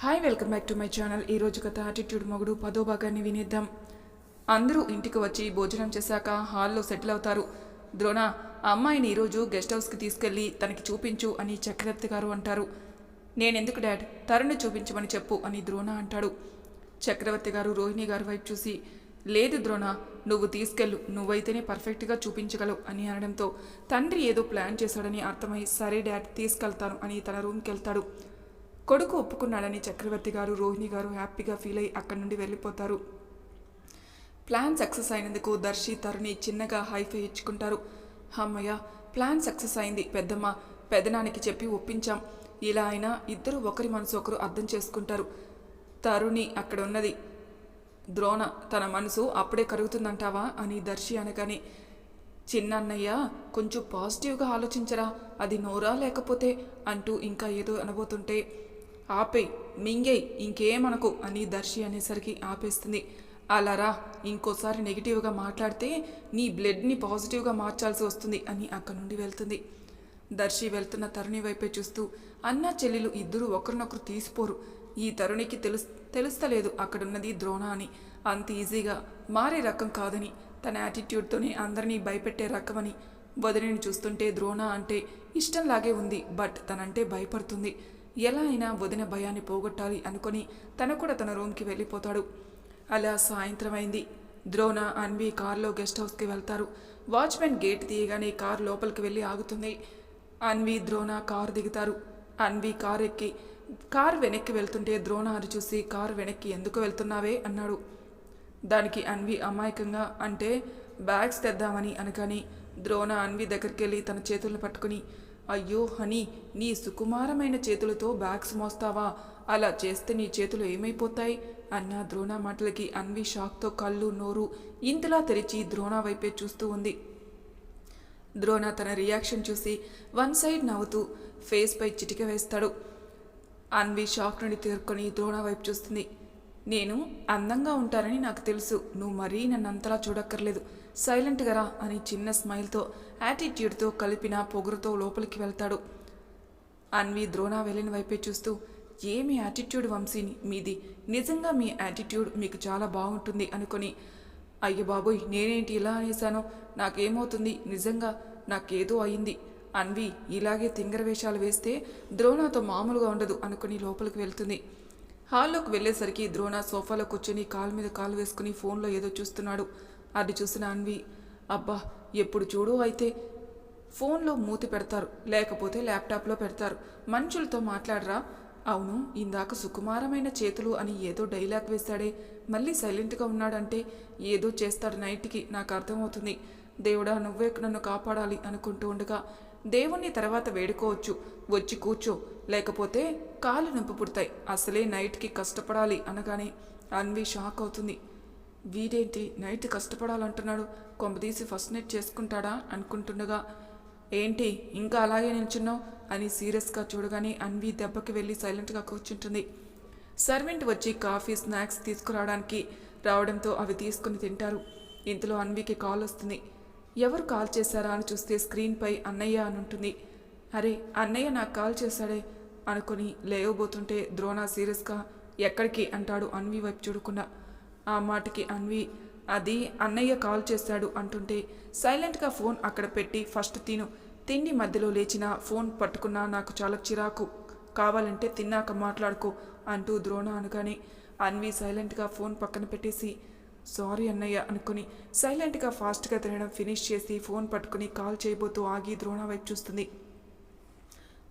Hi welcome back to my channel ఈ రోజు కథ యాటిట్యూడ్ మొగుడు పదో భాగాన్ని వినేద్దాం. అందరూ ఇంటికి వచ్చి భోజనం చేశాక హాల్లో సెటిల్ అవుతారు. ద్రోణ ఆ అమ్మాయిని ఈరోజు గెస్ట్ హౌస్కి తీసుకెళ్ళి తనకి చూపించు అని చక్రవర్తి గారు అంటారు. నేనెందుకు డాడ్? తరుణ్ చూపించమని చెప్పు అని ద్రోణ అంటాడు. చక్రవర్తి గారు రోహిణి గారి వైపు చూసి లేదు ద్రోణ నువ్వు తీసుకెళ్ళు నువ్వైతేనే పర్ఫెక్ట్గా చూపించగలవు అని అనడంతో తండ్రి ఏదో ప్లాన్ చేశాడని అర్థమై సరే డాడ్ తీసుకెళ్తాను అని తన రూమ్కి వెళ్తాడు. కొడుకు ఒప్పుకున్నాడని చక్రవర్తి గారు రోహిణి గారు హ్యాపీగా ఫీల్ అయి అక్కడి నుండి వెళ్ళిపోతారు. ప్లాన్ సక్సెస్ అయినందుకు దర్శి తరుణి చిన్నగా హైఫై ఇచ్చుకుంటారు. అమ్మయ్య ప్లాన్ సక్సెస్ అయింది. పెద్దమ్మ పెదనానికి చెప్పి ఒప్పించాం. ఇలా అయినా ఇద్దరు ఒకరి మనసు ఒకరు అర్థం చేసుకుంటారు. తరుణి అక్కడ ఉన్నది ద్రోణ తన మనసు అప్పుడే కరుగుతుందంటావా అని దర్శి అనగానే చిన్నన్నయ్య కొంచెం పాజిటివ్గా ఆలోచించరా అది నోరా లేకపోతే అంటూ ఇంకా ఏదో అనబోతుంటే ఆపేయ్ మింగేయ్ ఇంకేమనకు అని దర్శి అనేసరికి ఆపేస్తుంది. అలారా ఇంకోసారి నెగిటివ్గా మాట్లాడితే నీ బ్లడ్ని పాజిటివ్గా మార్చాల్సి వస్తుంది అని అక్కడి నుండి వెళ్తుంది. దర్శి వెళ్తున్న తరుణి వైపే చూస్తూ అన్న చెల్లెలు ఇద్దరు ఒకరినొకరు తీసిపోరు. ఈ తరుణికి తెలుస్ తెలుస్తలేదు అక్కడున్నది ద్రోణ అని. అంత ఈజీగా మారే రకం కాదని తన యాటిట్యూడ్తోనే అందరినీ భయపెట్టే రకమని. వదిలిని చూస్తుంటే ద్రోణ అంటే ఇష్టంలాగే ఉంది బట్ తనంటే భయపడుతుంది. ఎలా అయినా వదిన భయాన్ని పోగొట్టాలి అనుకొని తను కూడా తన రూమ్కి వెళ్ళిపోతాడు. అలా సాయంత్రం అయింది ద్రోణ అన్వి కారులో గెస్ట్ హౌస్కి వెళ్తారు. వాచ్మెన్ గేట్ తీయగానే కారు లోపలికి వెళ్ళి ఆగుతుంది. అన్వి ద్రోణ కారు దిగుతారు. అన్వి కారు ఎక్కి కారు వెనక్కి వెళ్తుంటే ద్రోణ అని చూసి కారు వెనక్కి ఎందుకు వెళ్తున్నావే? అన్నాడు. దానికి అన్వి అమాయకంగా అంటే బ్యాగ్స్ తెద్దామని అనగాని ద్రోణ అన్వి దగ్గరికి వెళ్ళి తన చేతులను పట్టుకుని అయ్యో హనీ నీ సుకుమారమైన చేతులతో బ్యాగ్స్ మోస్తావా? అలా చేస్తే నీ చేతులు ఏమైపోతాయి? అన్న ద్రోణ మాటలకి అన్వి షాక్తో కళ్ళు నోరు ఇంతలా తెరిచి ద్రోణ వైపే చూస్తూ ఉంది. ద్రోణ తన రియాక్షన్ చూసి వన్ సైడ్ నవ్వుతూ ఫేస్పై చిటిక వేస్తాడు. అన్వి షాక్ నుండి తీరుకొని ద్రోణ వైపు చూస్తుంది. నేను అందంగా ఉంటానని నాకు తెలుసు. నువ్వు మరీ నన్ను అంతలా చూడక్కర్లేదు. సైలెంట్గా రా అని చిన్న స్మైల్తో యాటిట్యూడ్తో కలిపిన పొగరుతో లోపలికి వెళ్తాడు. అన్వి ద్రోణ వెళ్ళిన వైపే చూస్తూ ఏమి యాటిట్యూడ్ వంశీని? మీది నిజంగా మీ యాటిట్యూడ్ మీకు చాలా బాగుంటుంది అనుకొని అయ్య బాబోయ్ నేనేంటి ఇలా అనేసానో నాకేమవుతుంది? నిజంగా నాకేదో అయింది. అన్వి ఇలాగే తింగర వేషాలు వేస్తే ద్రోణతో మామూలుగా ఉండదు అనుకుని లోపలికి వెళ్తుంది. హాల్లోకి వెళ్ళేసరికి ద్రోణ సోఫాలో కూర్చొని కాలు మీద కాలు వేసుకుని ఫోన్లో ఏదో చూస్తున్నాడు. అది చూసిన అన్వి అబ్బా ఎప్పుడు చూడు అయితే? ఫోన్లో మూతి పెడతారు లేకపోతే ల్యాప్టాప్లో పెడతారు. మనుషులతో మాట్లాడరా? అవును ఇందాక సుకుమారమైన చేతులు అని ఏదో డైలాగ్ వేస్తాడే మళ్ళీ సైలెంట్గా ఉన్నాడంటే ఏదో చేస్తాడు నైట్కి నాకు అర్థమవుతుంది. దేవుడా నువ్వే నన్ను కాపాడాలి అనుకుంటూ ఉండగా దేవుణ్ణి తర్వాత వేడుకోవచ్చు. వచ్చి కూర్చో. లేకపోతే కాళ్ళు నొప్పి పుడతాయి అసలే నైట్కి కష్టపడాలి అనగానే అన్వి షాక్ అవుతుంది. వీడేంటి నైట్ కష్టపడాలంటున్నాడు? కొంపదీసి ఫస్ట్ నైట్ చేసుకుంటాడా? అనుకుంటుండగా ఏంటి ఇంకా అలాగే నిల్చున్నావు? అని సీరియస్గా చూడగానే అన్వి దెబ్బకి వెళ్ళి సైలెంట్గా కూర్చుంటుంది. సర్వెంట్ వచ్చి కాఫీ స్నాక్స్ తీసుకురావడానికి రావడంతో అవి తీసుకుని తింటారు. ఇంతలో అన్వికి కాల్ వస్తుంది. ఎవరు కాల్ చేశారా అని చూస్తే స్క్రీన్పై అన్నయ్య అని ఉంటుంది. అరే అన్నయ్య నాకు కాల్ చేశాడే అనుకుని లేవబోతుంటే ద్రోణ సీరియస్గా ఎక్కడికి అంటాడు అన్వి వైపు చూడకుండా. ఆ మాటకి అన్వి అది అన్నయ్య కాల్ చేశాడు అంటుంటే సైలెంట్గా ఫోన్ అక్కడ పెట్టి ఫస్ట్ తిను. తిండి మధ్యలో లేచిన ఫోన్ పట్టుకున్నా నాకు చాలా చిరాకు. కావాలంటే తిన్నాక మాట్లాడుకో అంటూ ద్రోణ అనగానే అన్వి సైలెంట్గా ఫోన్ పక్కన పెట్టేసి సారీ అన్నయ్య అనుకుని సైలెంట్గా ఫాస్ట్గా తినడం ఫినిష్ చేసి ఫోన్ పట్టుకుని కాల్ చేయబోతూ ఆగి ద్రోణ వైపు చూస్తుంది.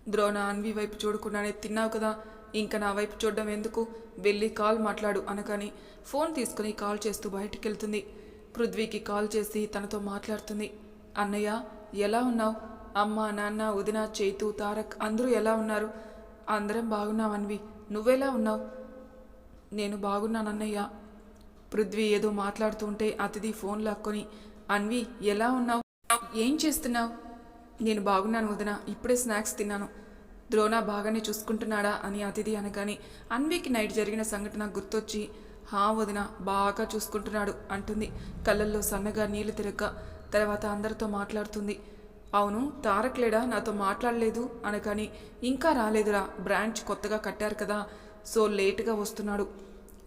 ద్రోణ అన్వి వైపు చూడకుండానే తిన్నావు కదా? ఇంకా నా వైపు చూడడం ఎందుకు? వెళ్ళి కాల్ మాట్లాడు అనగాని ఫోన్ తీసుకుని కాల్ చేస్తూ బయటికి వెళ్తుంది పృథ్వీకి కాల్ చేసి తనతో మాట్లాడుతుంది. అన్నయ్య ఎలా ఉన్నావు? అమ్మ నాన్న వదిన చైతు తారక్ అందరూ ఎలా ఉన్నారు? అందరం బాగున్నాం అన్వి. నువ్వెలా ఉన్నావు? నేను బాగున్నాను అన్నయ్య పృథ్వీ ఏదో మాట్లాడుతూ ఉంటే అతిథి ఫోన్ లాక్కొని అన్వి ఎలా ఉన్నావు? ఏం చేస్తున్నావు? నేను బాగున్నాను వదిన ఇప్పుడే స్నాక్స్ తిన్నాను. ద్రోణ బాగానే చూసుకుంటున్నాడా? అని అతిథి అనగానే అన్వికి నైట్ జరిగిన సంఘటన గుర్తొచ్చి హా వదిన బాగా చూసుకుంటున్నాడు అంటుంది. కళ్ళల్లో సన్నగా నీళ్ళు తిరగ తర్వాత అందరితో మాట్లాడుతుంది. అవును తారక్ లేడా? నాతో మాట్లాడలేదు అనగాని ఇంకా రాలేదురా బ్రాంచ్ కొత్తగా కట్టారు కదా సో లేటుగా వస్తున్నాడు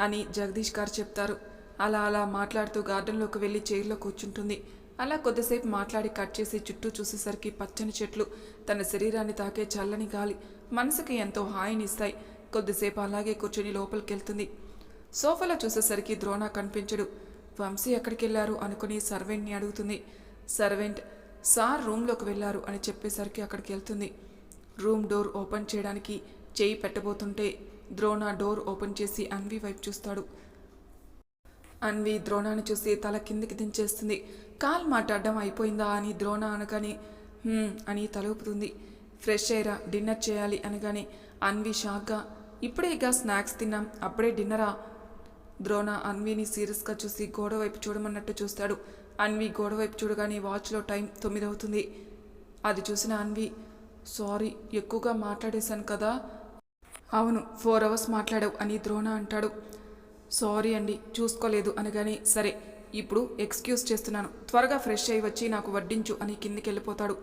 అని జగదీష్ గారు చెప్తారు. అలా అలా మాట్లాడుతూ గార్డెన్లోకి వెళ్ళి చైర్లో కూర్చుంటుంది. అలా కొద్దిసేపు మాట్లాడి కట్ చేసి చుట్టూ చూసేసరికి పచ్చని చెట్లు తన శరీరాన్ని తాకే చల్లని గాలి మనసుకి ఎంతో హాయినిస్తాయి కొద్దిసేపు అలాగే కూర్చొని లోపలికి వెళ్తుంది సోఫాలో చూసేసరికి ద్రోణ కనిపించడు. వంశీ ఎక్కడికి వెళ్ళారు అనుకుని సర్వెంట్ని అడుగుతుంది. సర్వెంట్ సార్ రూమ్లోకి వెళ్ళారు అని చెప్పేసరికి అక్కడికి వెళ్తుంది రూమ్ డోర్ ఓపెన్ చేయడానికి చేయి పెట్టబోతుంటే ద్రోణ డోర్ ఓపెన్ చేసి అన్వి వైపు చూస్తాడు. అన్వి ద్రోణాన్ని చూసి తల కిందికి దించేస్తుంది. కాల్ మాట్లాడడం అయిపోయిందా అని ద్రోణ అనగానే అని తల ఊపుతుంది ఫ్రెష్ అయ్యరా డిన్నర్ చేయాలి అనగానే అన్వి షాక్గా ఇప్పుడే ఇక స్నాక్స్ తిన్నాం అప్పుడే డిన్నరా? ద్రోణ అన్విని సీరియస్గా చూసి గోడ వైపు చూడమన్నట్టు చూస్తాడు. అన్వి గోడ వైపు చూడగానే వాచ్లో టైం తొమ్మిది అవుతుంది. అది చూసిన అన్వి సారీ ఎక్కువగా మాట్లాడేశాను కదా. అవును ఫోర్ అవర్స్ మాట్లాడావు అని ద్రోణ అంటాడు. సారీ అండి చూసుకోలేదు అనగానే సరే ఇప్పుడు ఎక్స్క్యూజ్ చేస్తున్నాను. త్వరగా ఫ్రెష్ అయ్యి వచ్చి నాకు వడ్డించు అని కిందికి వెళ్ళిపోతాడు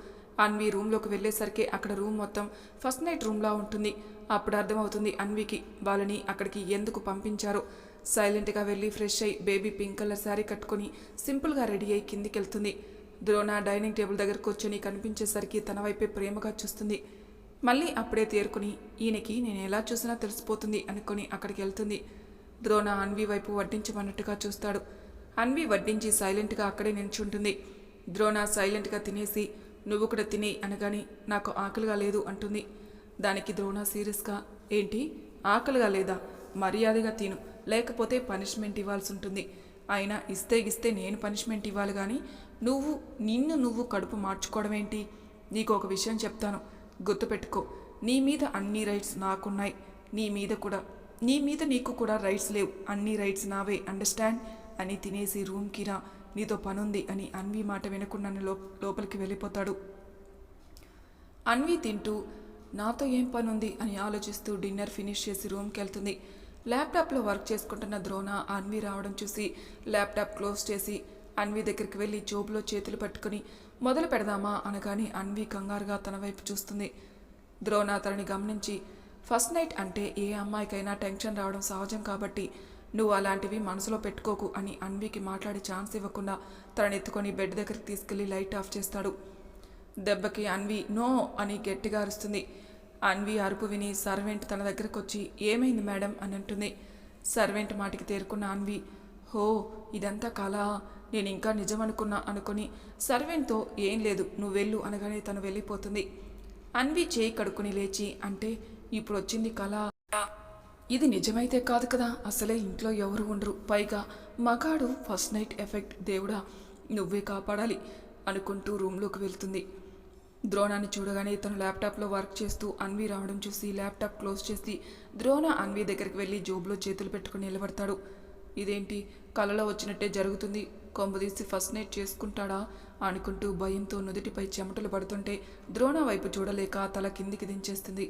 అన్వి రూమ్లోకి వెళ్ళేసరికి అక్కడ రూమ్ మొత్తం ఫస్ట్ నైట్ రూమ్లా ఉంటుంది. అప్పుడు అర్థమవుతుంది అన్వికి వాళ్ళని అక్కడికి ఎందుకు పంపించారో. సైలెంట్గా వెళ్ళి ఫ్రెష్ అయ్యి బేబీ పింక్ కలర్ శారీ కట్టుకొని సింపుల్గా రెడీ అయ్యి కిందికి వెళ్తుంది ద్రోణ డైనింగ్ టేబుల్ దగ్గర కూర్చొని కనిపించేసరికి తన వైపే ప్రేమగా చూస్తుంది. మళ్ళీ అప్పుడే తేరుకుని ఈయనకి నేను ఎలా చూసినా తెలిసిపోతుంది అనుకొని అక్కడికి వెళ్తుంది. ద్రోణ అన్వి వైపు వడ్డించమన్నట్టుగా చూస్తాడు. అన్వి వడ్డించి సైలెంట్గా అక్కడే నిల్చుంటుంది. ద్రోణ సైలెంట్గా తినేసి నువ్వు కూడా తినే అనగాని నాకు ఆకలిగా లేదు అంటుంది. దానికి ద్రోణ సీరియస్గా ఏంటి? ఆకలిగా లేదా? మర్యాదగా తిను. లేకపోతే పనిష్మెంట్ ఇవ్వాల్సి ఉంటుంది. అయినా ఇస్తే ఇస్తే నేను పనిష్మెంట్ ఇవ్వాలి కానీ నువ్వు నిన్ను నువ్వు కడుపు మార్చుకోవడం ఏంటి? నీకు ఒక విషయం చెప్తాను. గుర్తుపెట్టుకో. నీ మీద అన్ని రైట్స్ నాకున్నాయి. నీ మీద కూడా నీ మీద నీకు కూడా రైట్స్ లేవు. అన్ని రైట్స్ నావే. అండర్స్టాండ్ అని తినేసి రూమ్కి రా. నీతో పనుంది అని అన్వి మాట వినకుండా లో లోపలికి వెళ్ళిపోతాడు. అన్వి తింటూ నాతో ఏం పనుంది? అని ఆలోచిస్తూ డిన్నర్ ఫినిష్ చేసి రూమ్కి వెళ్తుంది. ల్యాప్టాప్లో వర్క్ చేసుకుంటున్న ద్రోణ అన్వి రావడం చూసి ల్యాప్టాప్ క్లోజ్ చేసి అన్వి దగ్గరికి వెళ్ళి జోబులో చేతులు పట్టుకుని మొదలు పెడదామా? అనగానే అన్వి కంగారుగా తన వైపు చూస్తుంది. ద్రోణ తనని గమనించి ఫస్ట్ నైట్ అంటే ఏ అమ్మాయికైనా టెన్షన్ రావడం సహజం కాబట్టి నువ్వు అలాంటివి మనసులో పెట్టుకోకు అని అన్వికి మాట్లాడి ఛాన్స్ ఇవ్వకుండా తనని ఎత్తుకొని బెడ్ దగ్గరికి తీసుకెళ్ళి లైట్ ఆఫ్ చేస్తాడు. దెబ్బకి అన్వి నో అని గట్టిగా అరుస్తుంది. అన్వి అరుపు విని సర్వెంట్ తన దగ్గరకు వచ్చి ఏమైంది మేడం? అని అంటుంది. సర్వెంట్ మాటికి తేరుకున్న అన్వి హో ఇదంతా కళ. నేను ఇంకా నిజం అనుకున్నా అనుకుని సర్వెంట్తో ఏం లేదు నువ్వు వెళ్ళు అనగానే తను వెళ్ళిపోతుంది. అన్వి చేయి కడుక్కుని లేచి అంటే ఇప్పుడు వచ్చింది కళ. ఇది నిజమైతే కాదు కదా అసలే ఇంట్లో ఎవరు ఉండరు. పైగా మగాడు ఫస్ట్ నైట్ ఎఫెక్ట్ దేవుడా నువ్వే కాపాడాలి అనుకుంటూ రూమ్లోకి వెళ్తుంది. ద్రోణాన్ని చూడగానే తను ల్యాప్టాప్లో వర్క్ చేస్తూ అన్వి రావడం చూసి ల్యాప్టాప్ క్లోజ్ చేసి ద్రోణ అన్వి దగ్గరికి వెళ్ళి జోబులో చేతులు పెట్టుకుని నిలబడతాడు. ఇదేంటి? కలలో వచ్చినట్టే జరుగుతుంది. కొంపదీసి ఫస్ట్ నైట్ చేసుకుంటాడా? అనుకుంటూ భయంతో నుదుటిపై చెమటలు పడుతుంటే ద్రోణ వైపు చూడలేక తల కిందికి దించేస్తుంది.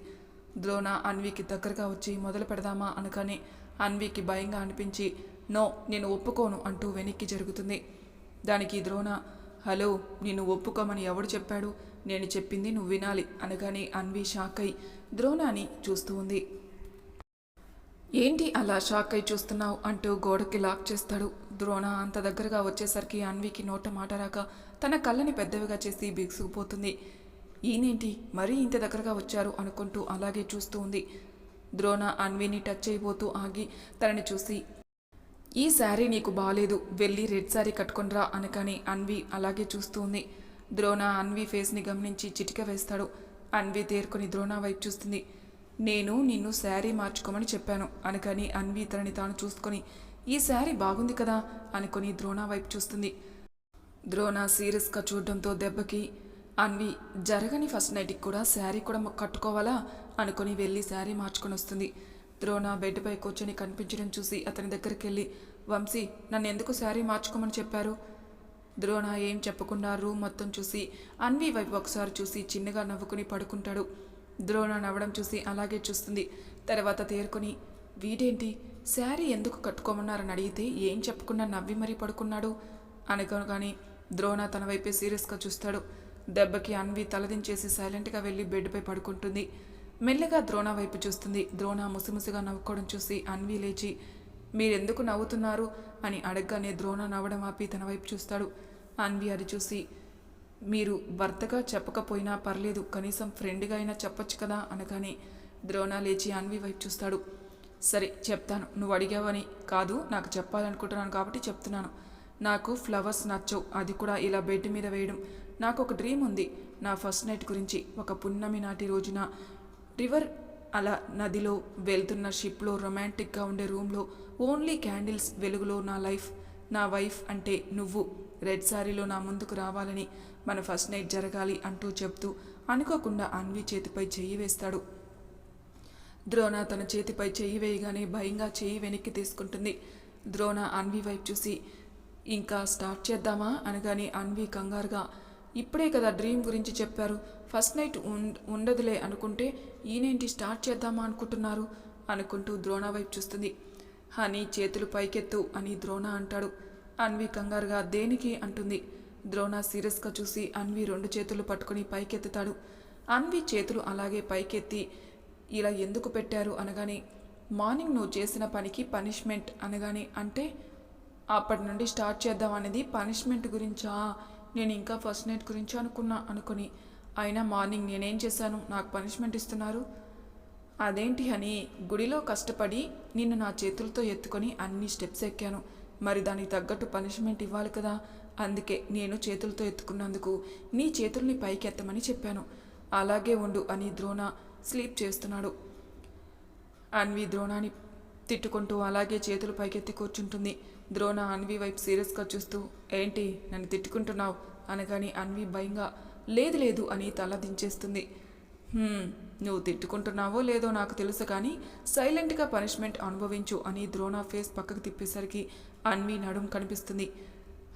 ద్రోణ అన్వికి దగ్గరగా వచ్చి మొదలు పెడదామా అనగానే అన్వికి భయంగా అనిపించి నో నేను ఒప్పుకోను అంటూ వెనక్కి జరుగుతుంది. దానికి ద్రోణ హలో నిన్ను ఒప్పుకోమని ఎవడు చెప్పాడు? నేను చెప్పింది నువ్వు వినాలి అనగానే అన్వి షాక్ అయి ద్రోణాని చూస్తూ ఉంది. ఏంటి అలా షాక్ అయి చూస్తున్నావు? అంటూ గోడకి లాక్ చేస్తాడు. ద్రోణ అంత దగ్గరగా వచ్చేసరికి అన్వికి నోట మాట రాక తన కళ్ళని పెద్దవిగా చేసి బిగుసుకుపోతుంది. ఈయనేంటి? మరీ ఇంత దగ్గరగా వచ్చారు అనుకుంటూ అలాగే చూస్తూ ఉంది. ద్రోణ అన్విని టచ్ అయిపోతూ ఆగి తనని చూసి ఈ శారీ నీకు బాగాలేదు వెళ్ళి రెడ్ శారీ కట్టుకొనిరా అనుకని అన్వి అలాగే చూస్తూ ఉంది. ద్రోణ అన్వి ఫేస్ని గమనించి చిటిక వేస్తాడు. అన్వి తేరుకొని ద్రోణ వైపు చూస్తుంది. నేను నిన్ను శారీ మార్చుకోమని చెప్పాను అనకని అన్వి తనని తాను చూసుకొని ఈ శారీ బాగుంది కదా అనుకొని ద్రోణ వైపు చూస్తుంది. ద్రోణ సీరియస్గా చూడడంతో దెబ్బకి అన్వి జరగని ఫస్ట్ నైట్కి కూడా శారీ కూడా కట్టుకోవాలా అనుకుని వెళ్ళి శారీ మార్చుకొని వస్తుంది. ద్రోణ బెడ్పై కూర్చొని కనిపించడం చూసి అతని దగ్గరికి వెళ్ళి వంశీ నన్ను ఎందుకు శారీ మార్చుకోమని చెప్పారు? ద్రోణ ఏం చెప్పకుండా రూమ్ మొత్తం చూసి అన్వి వైపు ఒకసారి చూసి చిన్నగా నవ్వుకుని పడుకుంటాడు. ద్రోణ నవ్వడం చూసి అలాగే చూస్తుంది. తర్వాత తేరుకొని వీడేంటి? శారీ ఎందుకు కట్టుకోమన్నారని అడిగితే ఏం చెప్పకుండా నవ్వి మరీ పడుకున్నాడు? అనుకోగానే ద్రోణ తన వైపే సీరియస్గా చూస్తాడు. దెబ్బకి అన్వి తలదించేసి సైలెంట్గా వెళ్ళి బెడ్పై పడుకుంటుంది. మెల్లగా ద్రోణ వైపు చూస్తుంది. ద్రోణ ముసిముసిగా నవ్వుకోవడం చూసి అన్వి లేచి మీరెందుకు నవ్వుతున్నారు? అని అడగగానే ద్రోణ నవ్వడం ఆపి తన వైపు చూస్తాడు. అన్వి అది చూసి మీరు భర్తగా చెప్పకపోయినా పర్లేదు కనీసం ఫ్రెండ్గా అయినా చెప్పొచ్చు కదా? అనగానే ద్రోణ లేచి అన్వి వైపు చూస్తాడు. సరే చెప్తాను. నువ్వు అడిగావని కాదు నాకు చెప్పాలనుకుంటున్నాను కాబట్టి చెప్తున్నాను. నాకు ఫ్లవర్స్ నచ్చవు. అది కూడా ఇలా బెడ్ మీద వేయడం. నాకు ఒక డ్రీమ్ ఉంది. నా ఫస్ట్ నైట్ గురించి. ఒక పున్నమి నాటి రోజున రివర్ అలా నదిలో వెళ్తున్న షిప్లో రొమాంటిక్గా ఉండే రూమ్లో ఓన్లీ క్యాండిల్స్ వెలుగులో నా లైఫ్ నా వైఫ్ అంటే నువ్వు. రెడ్ శారీలో నా ముందుకు రావాలని మన ఫస్ట్ నైట్ జరగాలి అంటూ చెప్తూ అనుకోకుండా అన్వి చేతిపై చెయ్యి వేస్తాడు. ద్రోణ తన చేతిపై చెయ్యి వేయగానే భయంగా చెయ్యి వెనక్కి తీసుకుంటుంది. ద్రోణ అన్వి వైపు చూసి ఇంకా స్టార్ట్ చేద్దామా? అనగానే అన్వి కంగారుగా ఇప్పుడే కదా డ్రీమ్ గురించి చెప్పారు. ఫస్ట్ నైట్ ఉం- ఉండదులే అనుకుంటే ఈయనేంటి స్టార్ట్ చేద్దామా అనుకుంటున్నారు? అనుకుంటూ ద్రోణ వైపు చూస్తుంది. హనీ చేతులు పైకెత్తు అని ద్రోణ అంటాడు. అన్వి కంగారుగా దేనికి అంటుంది. ద్రోణ సీరియస్గా చూసి అన్వి రెండు చేతులు పట్టుకుని పైకెత్తుతాడు. అన్వి చేతులు అలాగే పైకెత్తి ఇలా ఎందుకు పెట్టారు అనగానే మార్నింగ్ నువ్వు చేసిన పనికి పనిష్మెంట్ అనగానే అంటే అప్పటి నుండి స్టార్ట్ చేద్దాం అనేది పనిష్మెంట్ గురించా? నేను ఇంకా ఫస్ట్ నైట్ గురించి అనుకున్నా అనుకుని. అయినా మార్నింగ్ నేనేం చేశాను? నాకు పనిష్మెంట్ ఇస్తున్నారు. అదేంటి అని గుడిలో కష్టపడి నిన్ను నా చేతులతో ఎత్తుకొని అన్ని స్టెప్స్ ఎక్కాను. మరి దానికి తగ్గట్టు పనిష్మెంట్ ఇవ్వాలి కదా? అందుకే నేను చేతులతో ఎత్తుకున్నందుకు నీ చేతుల్ని పైకి ఎత్తమని చెప్పాను. అలాగే ఉండు అని ద్రోణ స్లీప్ చేస్తున్నాడు. అన్వి ద్రోణాన్ని తిట్టుకుంటూ అలాగే చేతులు పైకెత్తి కూర్చుంటుంది. ద్రోణ అన్వి వైపు సీరియస్గా చూస్తూ ఏంటి నన్ను తిట్టుకుంటున్నావు? అనగాని అన్వి భయంగా లేదు లేదు అని తల దించేస్తుంది. నువ్వు తిట్టుకుంటున్నావో లేదో నాకు తెలుసు కానీ సైలెంట్గా పనిష్మెంట్ అనుభవించు అని ద్రోణ ఫేస్ పక్కకు తిప్పేసరికి అన్వి నడుం కనిపిస్తుంది.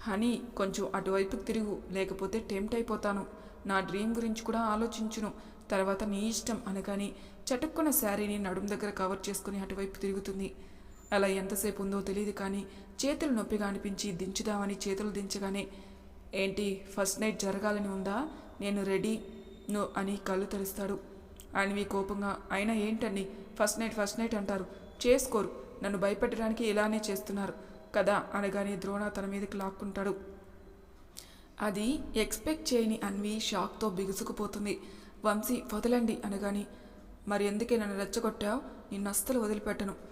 హనీ కొంచెం అటువైపుకి తిరుగు లేకపోతే టెంప్ట్ అయిపోతాను. నా డ్రీమ్ గురించి కూడా ఆలోచించును. తర్వాత నీ ఇష్టం అనగాని చటుక్కున్న శారీని నడుం దగ్గర కవర్ చేసుకుని అటువైపు తిరుగుతుంది. అలా ఎంతసేపు ఉందో తెలియదు కానీ చేతులు నొప్పిగా అనిపించి దించుదామని చేతులు దించగానే ఏంటి ఫస్ట్ నైట్ జరగాలని ఉందా? నేను రెడీ నో అని కళ్ళు తెరుస్తాడు. అన్వి కోపంగా అయినా ఏంటండి ఫస్ట్ నైట్ ఫస్ట్ నైట్ అంటారు. చేసుకోరు. నన్ను భయపెట్టడానికి ఇలానే చేస్తున్నారు. కదా? అనగానే ద్రోణ తన మీదకి లాక్కుంటాడు. అది ఎక్స్పెక్ట్ చేయని అన్వి షాక్తో బిగుసుకుపోతుంది. వంశీ వదలండి అనగాని మరి ఎందుకే నన్ను రెచ్చగొట్టావు? నిన్ను అస్సలు వదిలిపెట్టను.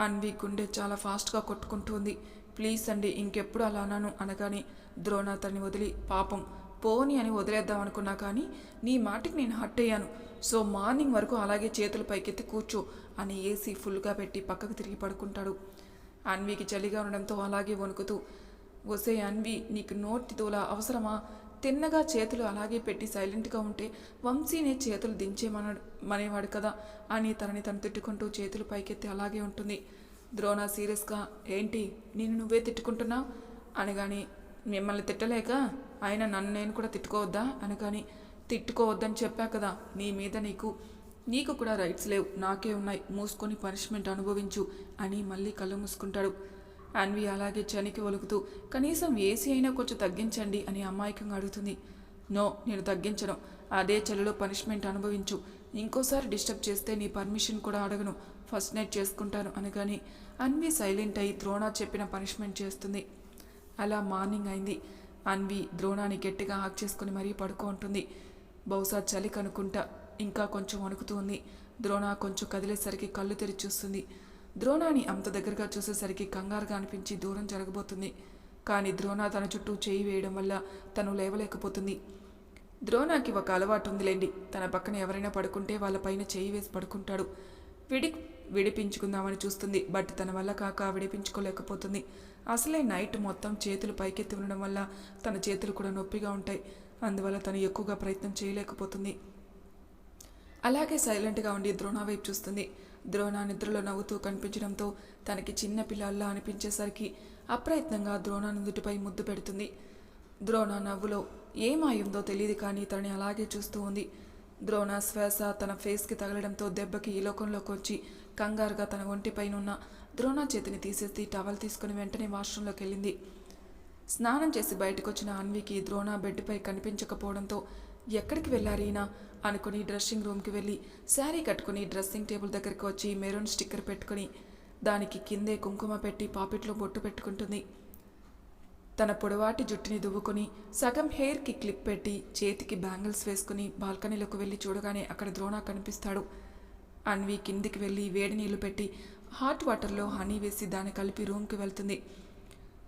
అన్వి గుండె చాలా ఫాస్ట్గా కొట్టుకుంటుంది. ప్లీజ్ అండి ఇంకెప్పుడు అలా అన్నాను అనగానే ద్రోణ తన్ని వదిలి పాపం పోని అని వదిలేద్దాం అనుకున్నా కానీ నీ మాటకి నేను హట్ అయ్యాను. సో మార్నింగ్ వరకు అలాగే చేతులు పైకెత్తి కూర్చో అని ఏసీ ఫుల్గా పెట్టి పక్కకు తిరిగి పడుకుంటాడు. అన్వికి చలిగా ఉండడంతో అలాగే వణుకుతూ ఒసే అన్వి నీకు నోటి తోల అవసరమా? తిన్నగా చేతులు అలాగే పెట్టి సైలెంట్గా ఉంటే వంశీనే చేతులు దించేమన్నాడు మనేవాడు కదా అని తనని తను తిట్టుకుంటూ చేతులు పైకెత్తి అలాగే ఉంటుంది. ద్రోణ సీరియస్గా ఏంటి నేను నువ్వే తిట్టుకుంటున్నావు? అనగాని మిమ్మల్ని తిట్టలేక ఆయన నన్ను నేను కూడా తిట్టుకోవద్దా? అనగాని తిట్టుకోవద్దని చెప్పా కదా నీ మీద నీకు నీకు కూడా రైట్స్ లేవు నాకే ఉన్నాయి మూసుకొని పనిష్మెంట్ అనుభవించు అని మళ్ళీ కళ్ళు మూసుకుంటాడు. అన్వి అలాగే చనికి ఒలుకుతూ కనీసం ఏసీ అయినా కొంచెం తగ్గించండి అని అమాయకంగా అడుగుతుంది. నో నేను తగ్గించను. అదే చలిలో పనిష్మెంట్ అనుభవించు. ఇంకోసారి డిస్టర్బ్ చేస్తే నీ పర్మిషన్ కూడా అడగను. ఫస్ట్ నైట్ చేసుకుంటాను అనగాని అన్వి సైలెంట్ అయి ద్రోణ చెప్పిన పనిష్మెంట్ చేస్తుంది. అలా మార్నింగ్ అయింది. అన్వి ద్రోణాన్ని గట్టిగా హాక్ చేసుకుని మరీ పడుకో ఉంటుంది బహుశా చలి కనుకుంటా ఇంకా కొంచెం వణుకుతూ ఉంది. ద్రోణ కొంచెం కదిలేసరికి కళ్ళు తెరిచి చూస్తుంది. ద్రోణాని అంత దగ్గరగా చూసేసరికి కంగారుగా అనిపించి దూరం జరగబోతుంది. కానీ ద్రోణ తన చుట్టూ చేయి వేయడం వల్ల తను లేవలేకపోతుంది. ద్రోణాకి ఒక అలవాటు ఉందిలేండి. తన పక్కన ఎవరైనా పడుకుంటే వాళ్ళ పైన చేయి వేసి పడుకుంటాడు. విడి విడిపించుకుందామని చూస్తుంది. బట్ తన వల్ల కాక విడిపించుకోలేకపోతుంది. అసలే నైట్ మొత్తం చేతులు పైకెత్తి ఉండడం వల్ల తన చేతులు కూడా నొప్పిగా ఉంటాయి. అందువల్ల తను ఎక్కువగా ప్రయత్నం చేయలేకపోతుంది. అలాగే సైలెంట్గా ఉండి ద్రోణ వైపు చూస్తుంది. ద్రోణ నిద్రలో నవ్వుతూ కనిపించడంతో తనకి చిన్న పిల్లల్లా అనిపించేసరికి అప్రయత్నంగా ద్రోణ నుదుటిపై ముద్దు పెడుతుంది. ద్రోణ నవ్వులో ఏమాయిందో తెలియదు కానీ తనని అలాగే చూస్తూ ఉంది. ద్రోణ శ్వాస తన ఫేస్కి తగలడంతో దెబ్బకి ఈ లోకంలోకి వచ్చి కంగారుగా తన ఒంటిపైనున్న ద్రోణ చేతిని తీసేసి టవల్ తీసుకుని వెంటనే వాష్రూంలోకి వెళ్ళింది స్నానం చేసి బయటకొచ్చిన అన్వికి ద్రోణ బెడ్పై కనిపించకపోవడంతో ఎక్కడికి వెళ్ళారీనా అనుకుని డ్రెస్సింగ్ రూమ్కి వెళ్ళి శారీ కట్టుకుని డ్రెస్సింగ్ టేబుల్ దగ్గరికి వచ్చి మెరూన్ స్టిక్కర్ పెట్టుకుని దానికి కిందే కుంకుమ పెట్టి పాపిట్లో బొట్టు పెట్టుకుంటుంది. తన పొడవాటి జుట్టుని దువ్వుకొని సగం హెయిర్కి క్లిప్ పెట్టి చేతికి బ్యాంగిల్స్ వేసుకుని బాల్కనీలోకి వెళ్ళి చూడగానే అక్కడ ద్రోణ కనిపిస్తాడు. అన్వి కిందికి వెళ్ళి వేడి నీళ్ళు పెట్టి హాట్ వాటర్లో హనీ వేసి దాన్ని కలిపి రూమ్కి వెళ్తుంది.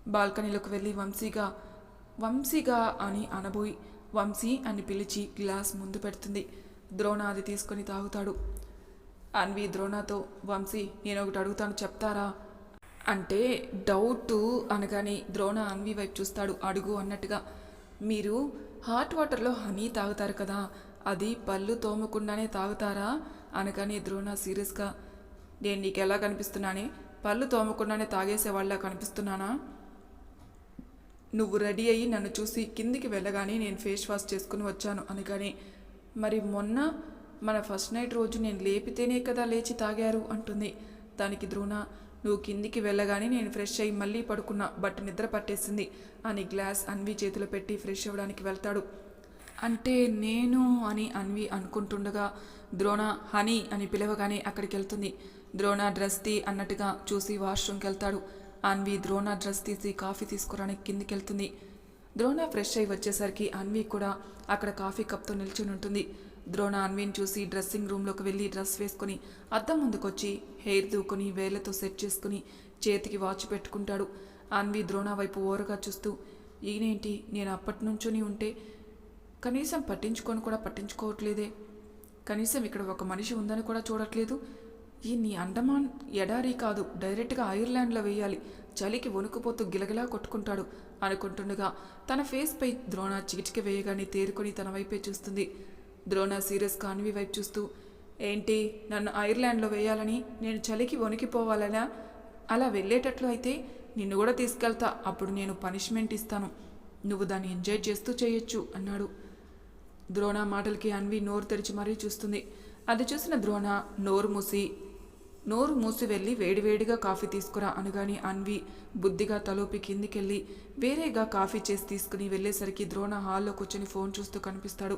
బాల్కనీలోకి వెళ్ళి వంశీగా వంశీగా అని అనబోయి వంశీ అని పిలిచి గ్లాస్ ముందు పెడుతుంది. ద్రోణ అది తీసుకొని తాగుతాడు. అన్వి ద్రోణతో వంశీ నేను ఒకటి అడుగుతాను చెప్తారా? అంటే డౌట్ అనగానే ద్రోణ అన్వి వైపు చూస్తాడు. అడుగు అన్నట్టుగా. మీరు హాట్ వాటర్లో హనీ తాగుతారు కదా అది పళ్ళు తోమకుండానే తాగుతారా? అనగానే ద్రోణ సీరియస్గా నేను నీకు ఎలా కనిపిస్తున్నానే? పళ్ళు తోమకుండానే తాగేసే వాళ్ళ కనిపిస్తున్నానా? నువ్వు రెడీ అయ్యి నన్ను చూసి కిందికి వెళ్ళగానే నేను ఫేస్ వాష్ చేసుకుని వచ్చాను అనగానే మరి మొన్న మన ఫస్ట్ నైట్ రోజు నేను లేపితేనే కదా లేచి తాగారు? అంటుంది. దానికి ద్రోణ నువ్వు కిందికి వెళ్ళగానే నేను ఫ్రెష్ అయ్యి మళ్ళీ పడుకున్నా బట్ నిద్ర పట్టేసింది అని గ్లాస్ అన్వి చేతిలో పెట్టి ఫ్రెష్ అవ్వడానికి వెళ్తాడు. అంటే నేను అని అన్వి అనుకుంటుండగా ద్రోణ హనీ అని పిలవగానే అక్కడికి వెళ్తుంది. ద్రోణ డ్రెస్ తీ అన్నట్టుగా చూసి వాష్రూమ్కి వెళ్తాడు. అన్వి ద్రోణ డ్రెస్ తీసి కాఫీ తీసుకురానికి కిందికి వెళ్తుంది ద్రోణ ఫ్రెష్ అయి వచ్చేసరికి అన్వి కూడా అక్కడ కాఫీ కప్తో నిల్చుని ఉంటుంది. ద్రోణ అన్విని చూసి డ్రెస్సింగ్ రూమ్లోకి వెళ్ళి డ్రెస్ వేసుకుని అద్దం ముందుకొచ్చి హెయిర్ దూకుని వేళ్ళతో సెట్ చేసుకుని చేతికి వాచ్ పెట్టుకుంటాడు. అన్వి ద్రోణ వైపు ఓరగా చూస్తూ ఈయనేంటి? నేను అప్పటి నుంచొని ఉంటే కనీసం పట్టించుకొని కూడా పట్టించుకోవట్లేదే. కనీసం ఇక్కడ ఒక మనిషి ఉందని కూడా చూడట్లేదు. ఈ నీ అండమాన్ ఎడారి కాదు డైరెక్ట్గా ఐర్లాండ్లో వేయాలి. చలికి వణుకుపోతూ గిలగిలా కొట్టుకుంటాడు. అనుకుంటుండగా తన ఫేస్పై ద్రోణ చికిటిక వేయగానే తేరుకొని తన వైపే చూస్తుంది. ద్రోణ సీరియస్గా అన్వి వైపు చూస్తూ ఏంటి నన్ను ఐర్లాండ్లో వేయాలని నేను చలికి వణికిపోవాలనా? అలా వెళ్ళేటట్లు అయితే నిన్ను కూడా తీసుకెళ్తా. అప్పుడు నేను పనిష్మెంట్ ఇస్తాను. నువ్వు దాన్ని ఎంజాయ్ చేస్తూ చేయొచ్చు అన్నాడు. ద్రోణ మాటలకి అన్వి నోరు తెరిచి మరీ చూస్తుంది. అది చూసిన ద్రోణ నోరు మూసి నోరు మూసి వెళ్ళి వేడివేడిగా కాఫీ తీసుకురా అనగాని అన్వి బుద్ధిగా తలోపి కిందికెళ్ళి వేరేగా కాఫీ చేసి తీసుకుని వెళ్ళేసరికి ద్రోణ హాల్లో కూర్చొని ఫోన్ చూస్తూ కనిపిస్తాడు.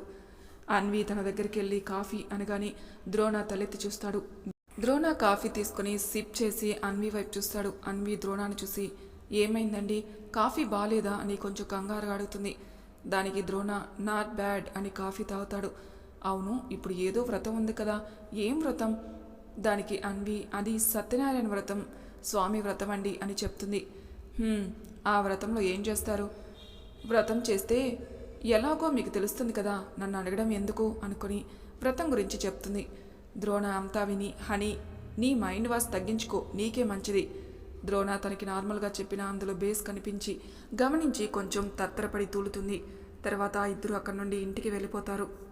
అన్వి తన దగ్గరికి వెళ్ళి కాఫీ అనగాని ద్రోణ తలెత్తి చూస్తాడు. ద్రోణ కాఫీ తీసుకుని సిప్ చేసి అన్వి వైపు చూస్తాడు. అన్వి ద్రోణాన్ని చూసి ఏమైందండి? కాఫీ బాలేదా? అని కొంచెం కంగారుగా అడుగుతుంది. దానికి ద్రోణ నాట్ బ్యాడ్ అని కాఫీ తాగుతాడు. అవును ఇప్పుడు ఏదో వ్రతం ఉంది కదా. ఏం వ్రతం? దానికి అన్వి అది సత్యనారాయణ వ్రతం స్వామి వ్రతం అండి అని చెప్తుంది. ఆ వ్రతంలో ఏం చేస్తారు? వ్రతం చేస్తే ఎలాగో మీకు తెలుస్తుంది కదా నన్ను అడగడం ఎందుకు? అనుకుని వ్రతం గురించి చెప్తుంది. ద్రోణ అంతా విని హనీ నీ మైండ్ వాష్ తగ్గించుకో నీకే మంచిది. ద్రోణ తనకి నార్మల్గా చెప్పిన అందులో బేస్ కనిపించి గమనించి కొంచెం తత్తరపడి తూలుతుంది. తర్వాత ఇద్దరు అక్కడి నుండి ఇంటికి వెళ్ళిపోతారు.